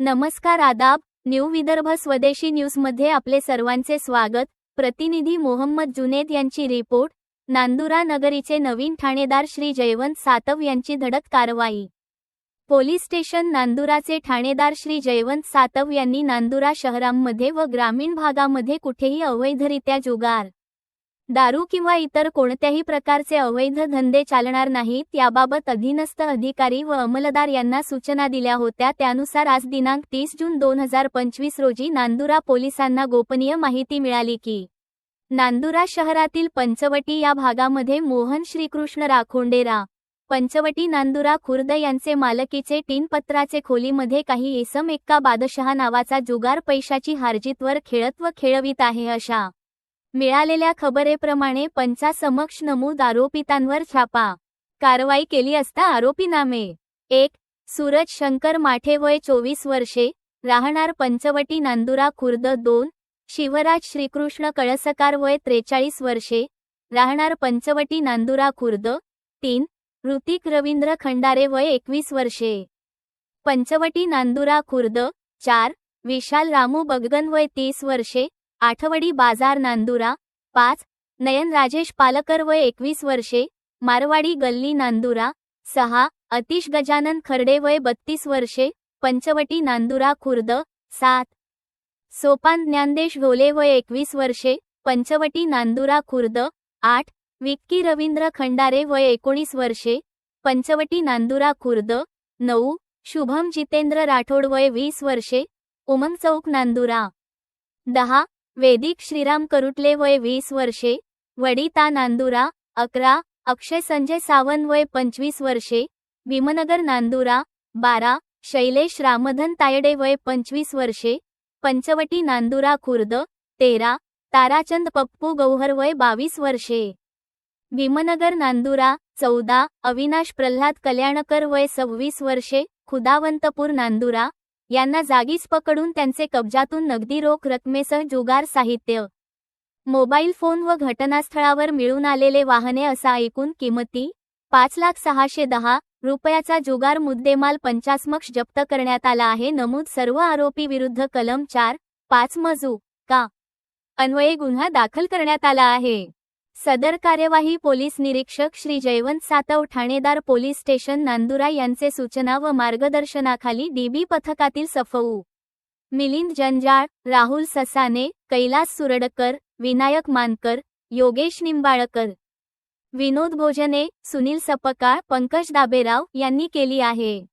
नमस्कार आदाब न्यू विदर्भ स्वदेशी न्यूजमध्ये आपले सर्वांचे स्वागत. प्रतिनिधी मोहम्मद जुनेद यांची रिपोर्ट. नांदुरा नगरीचे नवीन ठाणेदार श्री जयवंत सातव यांची धडक कारवाई. पोलीस स्टेशन नांदुराचे ठाणेदार श्री जयवंत सातव यांनी नांदुरा शहरांमध्ये व ग्रामीण भागामध्ये कुठेही अवैधरित्या जुगार दारू किंवा इतर कोणत्याही प्रकारचे अवैध धंदे चालणार नाहीत याबाबत अधीनस्थ अधिकारी व अंमलदार यांना सूचना दिल्या होत्या. त्यानुसार आज दिनांक तीस जून दोन हजार पंचवीस रोजी नांदुरा पोलिसांना गोपनीय माहिती मिळाली की नांदुरा शहरातील पंचवटी या भागामध्ये मोहन श्रीकृष्ण राखोंडेरा पंचवटी नांदुरा खुर्द यांचे मालकीचे टिनपत्राचे खोलीमध्ये काही इसम एक्का बादशहा नावाचा जुगार पैशाची हारजीतवर खेळत व खेळवित आहे अशा मिळालेल्या खबरेप्रमाणे पंचासमक्ष नमूद आरोपितांवर छापा. कारवाई केली असता आरोपी नामे एक सूरज शंकर माठे वय चोवीस वर्षे राहणार पंचवटी नांदुरा खुर्द दोन शिवराज श्रीकृष्ण कळसकार वय त्रेचाळीस वर्षे राहणार पंचवटी नांदुरा खुर्द तीन ऋतिक रवींद्र खंडारे वय एकवीस वर्षे. पंचवटी नांदुरा खुर्द चार विशाल रामू बगगन वय तीस वर्षे आठवडी बाजार नांदुरा पाच नयन राजेश पालकर वय एकवीस वर्षे मारवाडी गल्ली नांदुरा सहा अतिश गजानन खर्डे वय बत्तीस वर्षे पंचवटी नांदुरा खुर्द सात. सोपान ज्ञानदेश घोले वय एकवीस वर्षे पंचवटी नांदुरा खुर्द आठ. विक्की रवींद्र खंडारे वय एकोणीस वर्षे पंचवटी नांदुरा खुर्द नऊ. शुभम जितेंद्र राठोड वय वीस वर्षे उमंग चौक नांदुरा. दहा. वेदिक श्रीराम करुटले वय वीस वर्षे वडिता नांदुरा अकरा अक्षय संजय सावंत वय पंचवीस वर्षे भीमनगर नांदुरा बारा शैलेश रामधन तायडे वय पंचवीस वर्षे पंचवटी नांदुरा खुर्द तेरा ताराचंद पप्पू गौहर वय बावीस वर्षे. भीमनगर नांदुरा चौदा अविनाश प्रल्हाद कल्याणकर वय सव्वीस वर्षे खुदावंतपूर नांदुरा यांना जागीच पकडून त्यांचे कब्जातून नगदी रोख रकमेसह जुगार साहित्य मोबाईल फोन व घटनास्थळावर मिळून आलेले वाहने असा एकूण किमती पाच लाख सहाशे दहा रुपयाचा जुगार मुद्देमाल पंचासमक्ष जप्त करण्यात आला आहे. नमूद सर्व आरोपी विरुद्ध कलम चार पाच मजू का अन्वये गुन्हा दाखल करण्यात आला आहे. सदर कार्यवाही पोलीस निरीक्षक श्री जयवंत सातव ठाणेदार पोलीस स्टेशन नांदुरा यांचे सूचना व मार्गदर्शनाखाली डीबी पथकातील सफऊ. मिलिंद जंजाळ राहुल ससाने कैलास सुरडकर विनायक मानकर योगेश निंबाळकर. विनोद भोजने सुनील सपकाळ पंकज दाबेराव यांनी केली आहे.